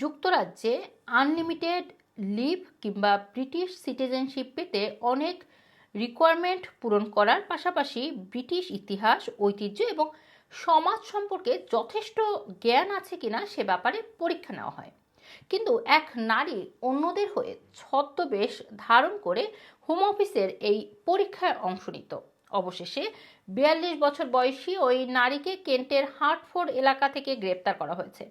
যুক্তরাজ্যে unlimited leave কিংবা British citizenship পেতে অনেক রিকোয়ারমেন্ট পূরণ করার পাশাপাশি ব্রিটিশ ইতিহাস, ঐতিহ্য এবং সমাজ সম্পর্কে যথেষ্ট জ্ঞান আছে কিনা সে ব্যাপারে পরীক্ষা নেওয়া হয়। কিন্তু এক নারী অন্যদের হয়ে ছদ্মবেশ ধারণ করে হোম অফিসের এই পরীক্ষায় অংশ নিত। অবশেষে বিয়াল্লিশ বছর বয়সী ওই নারীকে কেন্টের হার্টফোর্ড এলাকা থেকে গ্রেপ্তার করা হয়েছে।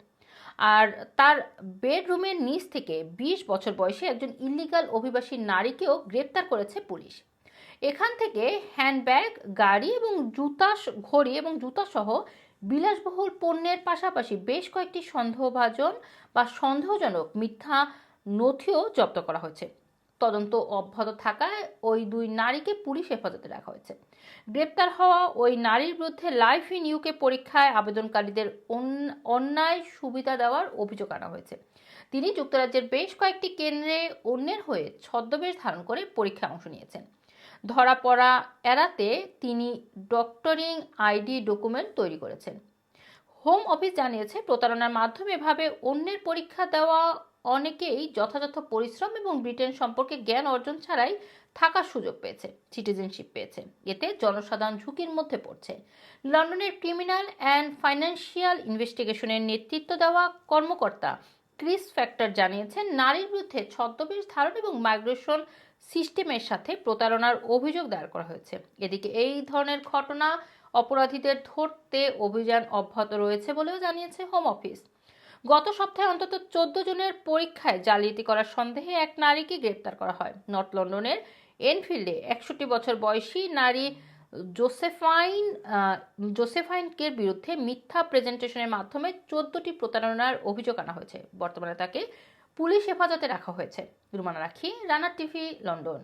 আর তার বেডরুমের নিচ থেকে বিশ বছর বয়সে একজন ইলিগাল অভিবাসী নারীকেও গ্রেপ্তার করেছে পুলিশ। এখান থেকে হ্যান্ডব্যাগ, গাড়ি এবং জুতা ঘড়ি এবং জুতা সহ বিলাসবহুল পণ্যের পাশাপাশি বেশ কয়েকটি সন্দেহভাজন বা সন্দেহজনক মিথ্যা নথিও জব্দ করা হয়েছে। তদন্ত অব্যাহত থাকায় ওই দুই নারীকে পুলিশ হেফাজতে রাখা হয়েছে। গ্রেপ্তার হওয়া ওই নারীর বিরুদ্ধে লাইফ ইন ইউকে পরীক্ষায় আবেদনকারীদের অন- অন্যায় সুবিধা দেওয়ার অভিযোগ আনা হয়েছে। তিনি যুক্তরাজ্যের বেশ কয়েকটি কেন্দ্রে অন্যের হয়ে ছদ্মবেশ ধারণ করে পরীক্ষায় অংশ নিয়েছেন। ধরা পড়া এড়াতে তিনি ডক্টরিং আইডি ডকুমেন্ট তৈরি করেছেন। হোম অফিস জানিয়েছে, প্রতারণার মাধ্যমে এভাবে অন্যের পরীক্ষা দেওয়া অনেকেই যথাযথ পরিশ্রম এবং ব্রিটেন সম্পর্কে জ্ঞান অর্জন ছাড়াই থাকার সুযোগ পেয়েছে সিটিজেনশিপ পেয়েছে। এতে জনসাধারণ ঝুঁকির মধ্যে পড়ছে। লন্ডনের ক্রিমিনাল অ্যান্ড ফাইন্যান্সিয়াল ইনভেস্টিগেশনের নেতৃত্ব দেওয়া কর্মকর্তা ক্রিস ফ্যাক্টর জানিয়েছেন, নারীর বিরুদ্ধে ছদ্মবেশ ধারণ এবং মাইগ্রেশন সিস্টেমের সাথে প্রতারণার অভিযোগ দায়ের করা হয়েছে। এদিকে এই ধরনের ঘটনা অপরাধীদের ধরতে অভিযান অব্যাহত রয়েছে বলেও জানিয়েছে হোম অফিস গত সপ্তাহে অন্তত চোদ্দ জনের পরীক্ষায় জালিয়াতি করার সন্দেহে এক নারীকে গ্রেপ্তার করা হয়। নর্থ লন্ডনের এনফিল্ডে একষট্টি বছর বয়সী নারী জোসেফাইন আহ, জোসেফাইনকে বিরুদ্ধে মিথ্যা প্রেজেন্টেশনের মাধ্যমে চোদ্দটি প্রতারণার অভিযোগ আনা হয়েছে। বর্তমানে তাকে পুলিশ হেফাজতে রাখা হয়েছে। রুমানা রাখি রানার টিভি লন্ডন।